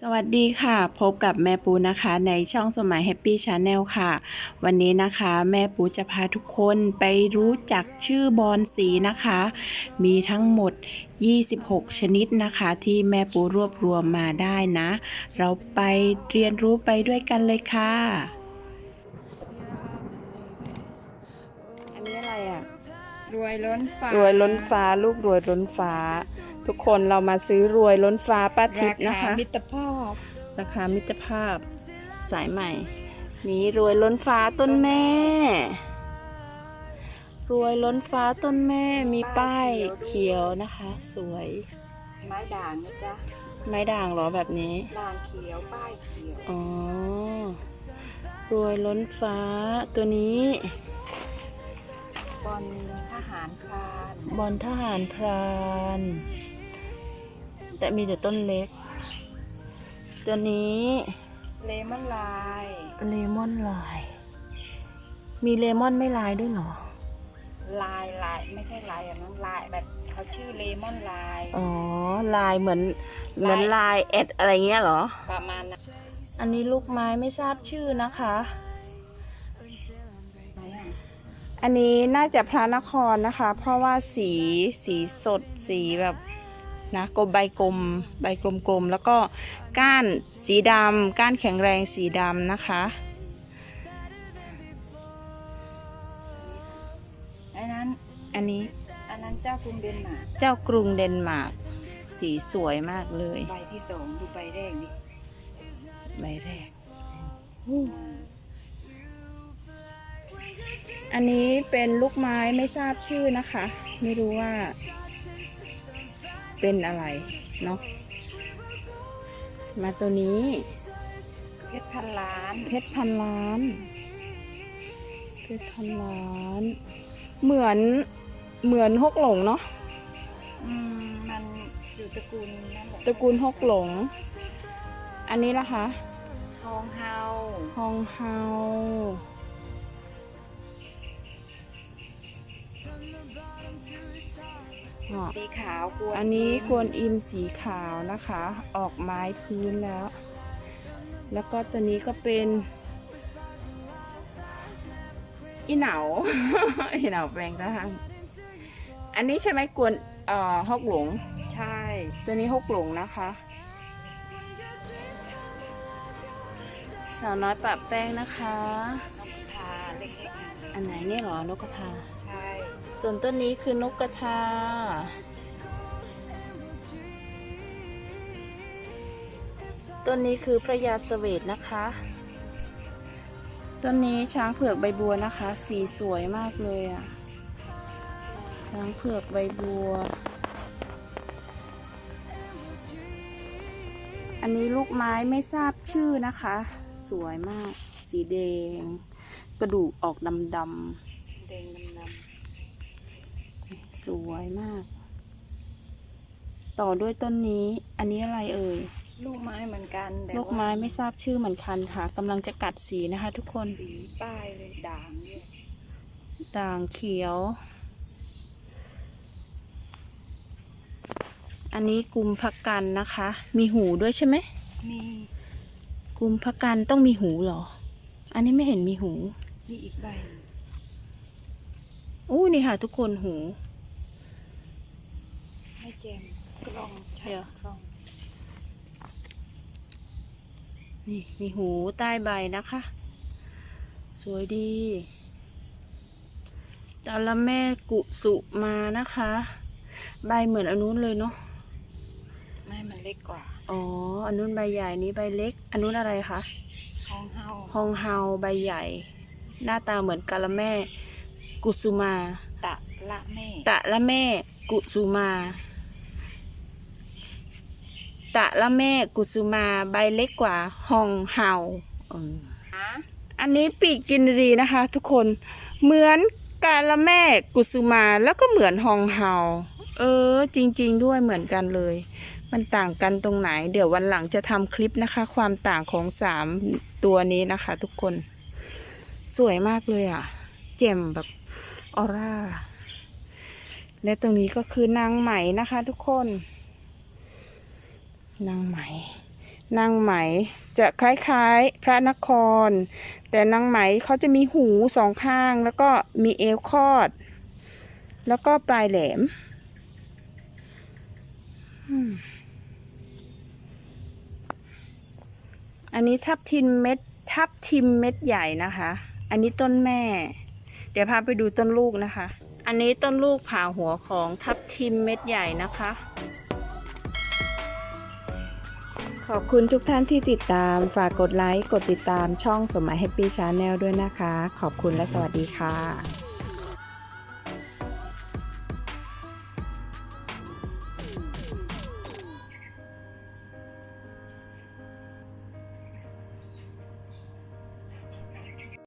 สวัสดีค่ะ พบกับแม่ปูนะคะ ในช่องสมัยแฮปปี้ชาแนลค่ะ วันนี้นะคะแม่ปูจะพาทุกคนไปรู้จักชื่อบอลสีนะคะ มีทั้งหมด 26 ชนิดนะคะ ที่แม่ปูรวบรวมมาได้นะ เราไปเรียนรู้ไปด้วยกันเลยค่ะ อันนี้อะไรอะรวยล้นฟ้ารวยล้นฟ้า ลูกรวยล้นฟ้า ทุกคนเรามาซื้อรวยล้นฟ้าป้าทิพย์นะราคะคามิตรภาพ ราคามิตรภาพสายใหม่ นี้รวยล้นฟ้าต้นแม่ รวยล้นฟ้าต้นแม่มีป้ายเขียวนะคะ สวย ไม้ด่างนะจ๊ะ ไม้ด่างเหรอแบบนี้ด่างเขียวป้ายเขียว อ๋อ รวยล้นฟ้าตัวนี้บอลทหารคลานบอลทหารพราน แต่มีแต่ต้นเล็ก ตัวนี้เลมอนลายเลมอนลาย มีเลมอนไม่ลายด้วยเหรอ ลายลายไม่ใช่ลายแบบนั้นลายแบบเขาชื่อเลมอนลาย อ๋อ ลายเหมือนเหมือนลายแอดอะไรเงี้ยเหรอ ประมาณนั้นอันนี้ลูกไม้ไม่ทราบชื่อนะคะไหนอะอันนี้น่าจะพระนครนะคะ เพราะว่าสีสีสดสีแบบ นะกลมใบกลมใบกลมๆแล้วก็ก้านสีดำก้านแข็งแรงสีดำนะคะไอ้นั้นอันนี้อันนั้นเจ้ากรุงเดนมาร์กเจ้ากรุงเดนมาร์กสีสวยมากเลย ใบที่สองดูใบแรกดิใบแรกอืมอันนี้เป็นลูกไม้ไม่ทราบชื่อนะคะ ไม่รู้ว่า เป็นอะไรเนาะมาตัวนี้ เพชรพันล้าน เพชรพันล้าน เพชรพันล้าน เหมือนเหมือนฮกหลงเนาะอืมมันอยู่ตระกูลนั่นแหละตระกูลฮกหลง อันนี้ล่ะคะ ทองเฮาฮองเฮา สีขาวกวนอันนี้กวนอิมสีขาวนะคะ ออกไม้พื้นแล้ว แล้วก็ตัวนี้ก็เป็นอีเหนาอีเหนาแปลงร่างอันนี้ใช่ไหมกวนเอ่อฮอกหลง ใช่ ตัวนี้ฮกหลงนะคะสาวน้อยปะแป้งนะคะทาเล็กๆนะอันไหนเนี่ยเหรอนกกระทาใช่ ส่วนต้นนี้คือนกกระทา ต้นนี้คือพระยาเสวตนะคะ ต้นนี้ช้างเผือกใบบัวนะคะ สีสวยมากเลยอะ ช้างเผือกใบบัว อันนี้ลูกไม้ไม่ทราบชื่อนะคะ สวยมาก สีแดง กระดูกออกดำดำแดงดำๆ สวยมาก ต่อด้วยต้นนี้ อันนี้อะไรเอ่ยๆลูกไม้เหมือนกันแต่ลูกไม้ไม่ทราบชื่อเหมือนกันค่ะกำลังจะกัดสีนะคะ ทุกคน สีป้ายเลยด่างด้วยด่างเขียว อันนี้กุมพักกันนะคะ มีหูด้วยใช่ไหม มีกุมพักกันต้องมีหูเหรอ อันนี้ไม่เห็นมีหูมีอีกใบอู้นี่ค่ะ ทุกคนหู ให้แจมกล้องใช่เดี๋ยวกล้อง นี่มีหูใต้ใบนะคะ สวยดีตาละแม่กุสุมานะคะ ใบเหมือนอนนุนเลยเนาะไม่มันเล็กกว่า อ๋อ อันนู้นใบใหญ่นี้ใบเล็ก อันนู้นอะไรคะทองเฮาฮองเฮาใบใหญ่ หน้าตาเหมือนกาละแม่ กุสุมา ตะละแม่ ตะละแม่ กุสุมา ตะละแม่กุสุมาใบเล็กกว่าฮองเฮาเออฮะอันนี้ปีกกินรีนะคะ ทุกคนเหมือนกาละแม่กุสุมาแล้วก็เหมือนฮองเฮาเออ จริง ๆ ด้วยเหมือนกันเลย มันต่างกันตรงไหน เดี๋ยววันหลังจะทำคลิปนะคะ ความต่างของสามตัวนี้นะคะ ทุกคน สวยมากเลยอะเจ่มแบบออร่าและตรงนี้ก็คือนางไหมนะคะ ทุกคน นางไหม นางไหมจะคล้ายๆพระนคร แต่นางไหมเขาจะมีหูสองข้าง แล้วก็มีเอวคอด แล้วก็ปลายแหลมอืมอันนี้ทับทิมเม็ดทับทิมเม็ดใหญ่นะคะ อันนี้ต้นแม่ เดี๋ยวพาไปดูต้นลูกนะคะ อันนี้ต้นลูกผ่าหัวของทับทิมเม็ดใหญ่นะคะ ขอบคุณทุกท่านที่ติดตาม ฝากกดไลค์ กดติดตามช่องสมัยแฮปปี้ชาแนลด้วยนะคะ ขอบคุณและสวัสดีค่ะ